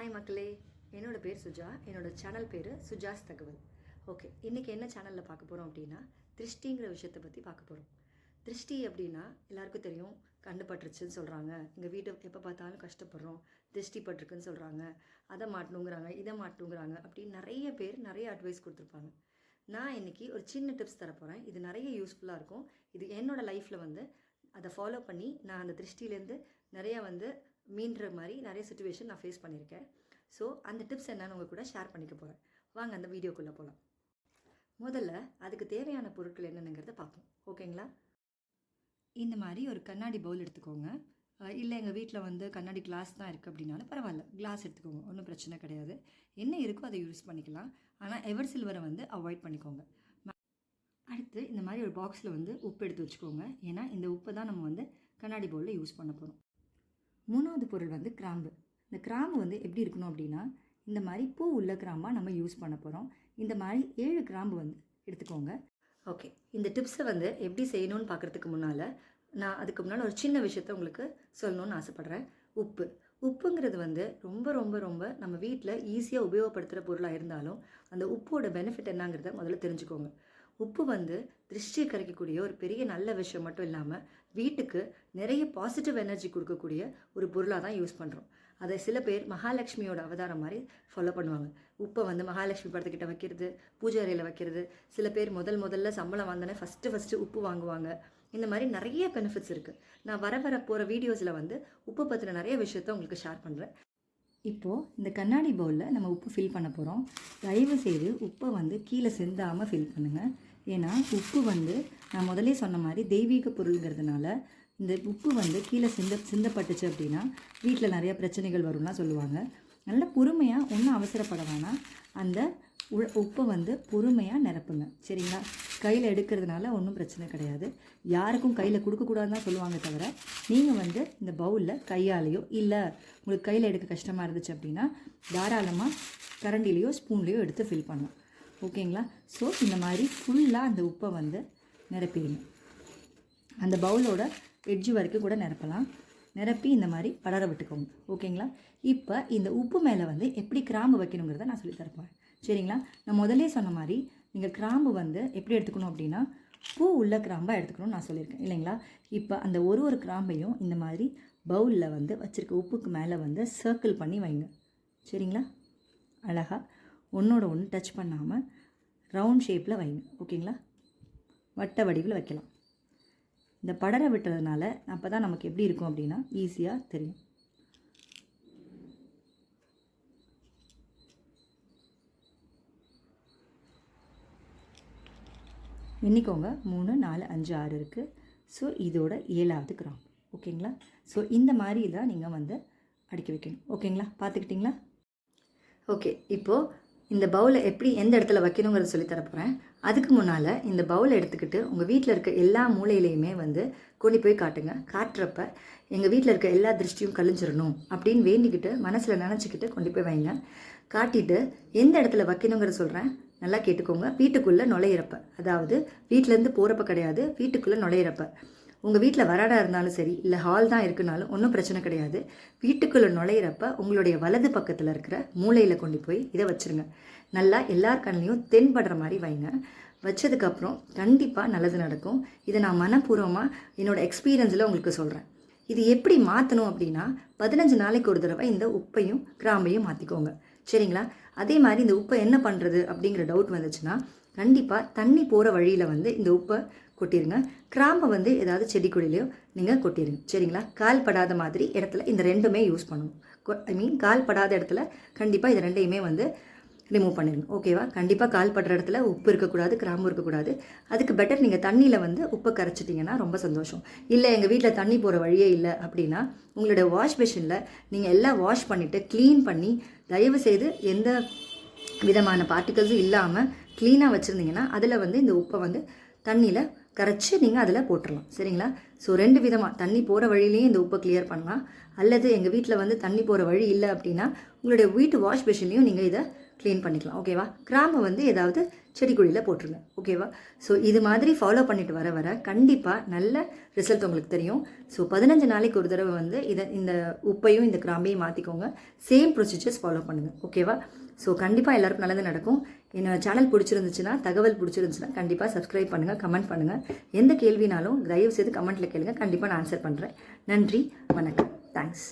Hi மக்களே. என்னோடய பேர் சுஜா. என்னோடய சேனல் பேர் சுஜாஸ் தகவல். ஓகே இன்றைக்கி என்ன சேனலில் பார்க்க போகிறோம் அப்படின்னா திருஷ்டிங்கிற விஷயத்தை பற்றி பார்க்க போகிறோம் திருஷ்டி அப்படின்னா எல்லாருக்கும் தெரியும் கண்ணு பட்டுருச்சுன்னு சொல்கிறாங்க எங்கள் வீட்டை எப்போ பார்த்தாலும் கஷ்டப்படுறோம். திருஷ்டி பட்டிருக்குன்னு சொல்கிறாங்க அதை மாட்டணுங்கிறாங்க இதை மாட்டணுங்கிறாங்க அப்படின்னு நிறைய பேர் நிறைய அட்வைஸ் கொடுத்துருப்பாங்க. நான் இன்றைக்கி ஒரு சின்ன டிப்ஸ் தர போகிறேன் இது நிறைய யூஸ்ஃபுல்லாக இருக்கும். இது என்னோடய லைஃப்பில் வந்து அதை ஃபாலோ பண்ணி நான் அந்த திருஷ்டிலேருந்து நிறையா வந்து மீன்ற மாதிரி நிறைய சுச்சுவேஷன் நான் ஃபேஸ் பண்ணியிருக்கேன். ஸோ அந்த டிப்ஸ் என்னன்னு உங்கள் கூட ஷேர் பண்ணிக்க போகிறேன் வாங்க அந்த வீடியோக்குள்ளே போகலாம் முதல்ல அதுக்கு தேவையான பொருட்கள் என்னென்னங்கிறத பார்ப்போம். ஓகேங்களா? இந்த மாதிரி ஒரு கண்ணாடி பவுல் எடுத்துக்கோங்க. இல்லை எங்கள் வீட்டில் வந்து கண்ணாடி கிளாஸ் தான் இருக்குது அப்படின்னாலும் பரவாயில்ல. கிளாஸ் எடுத்துக்கோங்க. ஒன்றும் பிரச்சனை கிடையாது. என்ன இருக்கோ அதை யூஸ் பண்ணிக்கலாம். ஆனால் எவர் சில்வரை வந்து அவாய்ட் பண்ணிக்கோங்க. அடுத்து இந்த மாதிரி ஒரு பாக்ஸில் வந்து உப்பு எடுத்து வச்சுக்கோங்க. ஏன்னா இந்த உப்பை தான் நம்ம வந்து கண்ணாடி பவுலில் யூஸ் பண்ண போகிறோம் மூணாவது பொருள் வந்து கிராம்பு. இந்த கிராம்பு வந்து எப்படி இருக்கணும் அப்படின்னா இந்த மாதிரி பூ உள்ள கிராம்பாக நம்ம யூஸ் பண்ண போகிறோம் இந்த மாதிரி ஏழு கிராம்பு வந்து எடுத்துக்கோங்க. ஓகே இந்த டிப்ஸை வந்து எப்படி செய்யணும்னு பார்க்குறதுக்கு முன்னால் நான் அதுக்கு முன்னால் ஒரு சின்ன விஷயத்த உங்களுக்கு சொல்லணும்னு ஆசைப்பட்றேன். உப்பு. உப்புங்கிறது வந்து ரொம்ப ரொம்ப ரொம்ப நம்ம வீட்டில் ஈஸியாக உபயோகப்படுத்துகிற பொருளாக இருந்தாலும் அந்த உப்போட பெனிஃபிட் என்னங்கிறத முதல்ல தெரிஞ்சுக்கோங்க. உப்பு வந்து திருஷ்டியை கரைக்கக்கூடிய ஒரு பெரிய நல்ல விஷயம் மட்டும் இல்லாமல் வீட்டுக்கு நிறைய பாசிட்டிவ் எனர்ஜி கொடுக்கக்கூடிய ஒரு பொருளாக தான் யூஸ் பண்ணுறோம் அதை சில பேர் மகாலட்சுமியோட அவதாரம் மாதிரி ஃபாலோ பண்ணுவாங்க. உப்பை வந்து மகாலட்சுமி படத்துக்கிட்ட வைக்கிறது பூஜை அறையில் வைக்கிறது. சில பேர் முதல் முதல்ல சம்பளம் வந்தோடனே ஃபஸ்ட்டு ஃபஸ்ட்டு உப்பு வாங்குவாங்க. இந்த மாதிரி நிறைய பெனிஃபிட்ஸ் இருக்குது நான் வர வர போகிற வீடியோஸில் வந்து உப்பு பற்றின நிறைய விஷயத்த உங்களுக்கு ஷேர் பண்ணுறேன் இப்போது இந்த கண்ணாடி பவுலில் நம்ம உப்பு ஃபில் பண்ண போகிறோம் தயவு செய்து உப்பை வந்து கீழே சிந்தாமல் ஃபில் பண்ணுங்கள் ஏன்னா உப்பு வந்து நான் முதலே சொன்ன மாதிரி தெய்வீக பொருளுங்கிறதுனால இந்த உப்பு வந்து கீழே சிந்த சிந்தப்பட்டுச்சு அப்படின்னா வீட்டில் நிறையா பிரச்சனைகள் வரும்லாம் சொல்லுவாங்க. நல்ல பொறுமையாக ஒன்றும் அவசரப்பட வேணாம். அந்த உ உப்பை வந்து பொறுமையாக நிரப்புங்க. சரிங்களா? கையில் எடுக்கிறதுனால ஒன்றும் பிரச்சனை கிடையாது. யாருக்கும் கையில் கொடுக்கக்கூடாதுன்னு தான் சொல்லுவாங்க தவிர நீங்கள் வந்து இந்த பவுலில் கையாலேயோ இல்லை உங்களுக்கு கையில் எடுக்க கஷ்டமாக இருந்துச்சு அப்படின்னா தாராளமாக கரண்டிலேயோ ஸ்பூன்லேயோ எடுத்து ஃபில் பண்ணலாம். ஓகேங்களா? ஸோ இந்த மாதிரி ஃபுல்லாக அந்த உப்பை வந்து நிரப்பிடுங்க. அந்த பவுலோட எட்ஜு வரைக்கும் கூட நிரப்பலாம். நிரப்பி இந்த மாதிரி படர விட்டுக்கோங்க. ஓகேங்களா? இப்போ இந்த உப்பு மேலே வந்து எப்படி கிராம்பு வைக்கணுங்கிறத நான் சொல்லித்தரப்பேன் சரிங்களா? நான் முதல்லே சொன்ன மாதிரி நீங்கள் கிராம்பு வந்து எப்படி எடுத்துக்கணும் அப்படின்னா பூ உள்ள கிராம்பாக எடுத்துக்கணும்னு நான் சொல்லியிருக்கேன். இல்லைங்களா? இப்போ அந்த ஒரு ஒரு கிராம்பையும் இந்த மாதிரி பவுலில் வந்து வச்சுருக்க உப்புக்கு மேலே வந்து சர்க்கிள் பண்ணி வைங்க. சரிங்களா? அழகாக ஒன்றோட ஒன்று டச் பண்ணாமல் ரவுண்ட் ஷேப்பில் வைங்க. ஓகேங்களா வட்ட வடிவில் வைக்கலாம். இந்த படர விட்டுறதுனால அப்போ தான் நமக்கு எப்படி இருக்கும் அப்படின்னா ஈஸியாக தெரியும். எண்ணிக்கோங்க. மூணு நாலு அஞ்சு ஆறு இருக்குது ஸோ இதோட ஏழாவது கிராம் ஓகேங்களா ஸோ இந்த மாதிரி தான் நீங்கள் வந்து அடுக்கி வைக்கணும். ஓகேங்களா பார்த்துக்கிட்டிங்களா? ஓகே இப்போது இந்த பவுலை எப்படி எந்த இடத்துல வைக்கணுங்கிறத சொல்லி தரப்போகிறேன் அதுக்கு முன்னால் இந்த பவுலை எடுத்துக்கிட்டு உங்கள் வீட்டில் இருக்க எல்லா மூலையிலையுமே வந்து கொண்டு போய் காட்டுங்க. காட்டுறப்ப எங்கள் வீட்டில் இருக்க எல்லா திருஷ்டியும் கழிஞ்சிடணும் அப்படின்னு வேண்டிக்கிட்டு மனசில் நினச்சிக்கிட்டு கொண்டு போய் வைங்க. காட்டிட்டு எந்த இடத்துல வைக்கணுங்கிறத சொல்கிறேன் நல்லா கேட்டுக்கோங்க. வீட்டுக்குள்ளே நுழையிறப்ப. அதாவது வீட்டிலேருந்து போகிறப்ப கிடையாது. வீட்டுக்குள்ளே நுழையிறப்ப. உங்கள் வீட்டில் வராடா இருந்தாலும் சரி இல்லை ஹால் தான் இருக்குனாலும் ஒன்றும் பிரச்சனை கிடையாது. வீட்டுக்குள்ளே நுழையிறப்ப உங்களுடைய வலது பக்கத்தில் இருக்கிற மூலையில் கொண்டு போய் இதை வச்சுருங்க. நல்லா எல்லார் கண்ணிலையும் தென்படுற மாதிரி வைங்க. வச்சதுக்கப்புறம் கண்டிப்பாக நல்லது நடக்கும். இதை நான் மனப்பூர்வமாக என்னோடய எக்ஸ்பீரியன்ஸில் உங்களுக்கு சொல்கிறேன் இது எப்படி மாற்றணும் அப்படின்னா பதினஞ்சு நாளைக்கு ஒரு தடவை இந்த உப்பையும் கிராம்பையும் மாற்றிக்கோங்க சரிங்களா? அதே மாதிரி இந்த உப்பை என்ன பண்ணுறது அப்படிங்கிற டவுட் வந்துச்சுன்னா கண்டிப்பாக தண்ணி போகிற வழியில் வந்து இந்த உப்பை கொட்டிடுங்க கிராம்பை வந்து ஏதாவது செடி கொடியிலையோ நீங்கள் கொட்டிடுங்க சரிங்களா? கால் படாத மாதிரி இடத்துல இந்த ரெண்டுமே யூஸ் பண்ணணும் ஐ மீன் கால் படாத இடத்துல கண்டிப்பாக இது ரெண்டையுமே வந்து ரிமூவ் பண்ணிடுங்க. ஓகேவா கண்டிப்பாக கால் படுற இடத்துல உப்பு இருக்கக்கூடாது கிராம்பு இருக்கக்கூடாது. அதுக்கு பெட்டர் நீங்கள் தண்ணியில் வந்து உப்பை கரைச்சிட்டிங்கன்னா ரொம்ப சந்தோஷம். இல்லை எங்கள் வீட்டில் தண்ணி போகிற வழியே இல்லை அப்படின்னா உங்களுடைய வாஷ் மிஷினில் நீங்கள் எல்லாம் வாஷ் பண்ணிவிட்டு க்ளீன் பண்ணி தயவு செய்து எந்த விதமான பார்ட்டிகல்ஸும் இல்லாமல் க்ளீனாக வச்சுருந்தீங்கன்னா அதில் வந்து இந்த உப்பை வந்து தண்ணியில் கரைச்சி நீங்கள் அதில் போட்டுடலாம் சரிங்களா? ஸோ ரெண்டு விதமாக தண்ணி போகிற வழியிலையும் இந்த உப்பை கிளியர் பண்ணலாம். அல்லது எங்கள் வீட்டில் வந்து தண்ணி போகிற வழி இல்லை அப்படின்னா உங்களுடைய வீட்டு வாஷ் மிஷின்லையும் நீங்கள் இதை க்ளீன் பண்ணிக்கலாம் ஓகேவா கிராம்பை வந்து ஏதாவது செடி கொடியில் போட்டுருங்க ஓகேவா ஸோ இது மாதிரி ஃபாலோ பண்ணிட்டு வர வர கண்டிப்பாக நல்ல ரிசல்ட் உங்களுக்கு தெரியும். ஸோ பதினஞ்சு நாளைக்கு ஒரு தடவை வந்து இதை இந்த உப்பையும் இந்த கிராம்பையும் மாற்றிக்கோங்க சேம் ப்ரொசீஜர்ஸ் ஃபாலோ பண்ணுங்கள் ஓகேவா ஸோ கண்டிப்பாக எல்லாருக்கும் நல்லது நடக்கும். என்னோட சேனல் பிடிச்சிருந்துச்சுன்னா தகவல் பிடிச்சிருந்துச்சுன்னா கண்டிப்பாக சப்ஸ்கிரைப் பண்ணுங்கள் கமெண்ட் பண்ணுங்கள் எந்த கேள்வினாலும் தயவு செய்து கமெண்ட்டில் கேளுங்க கண்டிப்பாக நான் ஆன்சர் பண்ணுறேன் நன்றி வணக்கம். தேங்க்ஸ்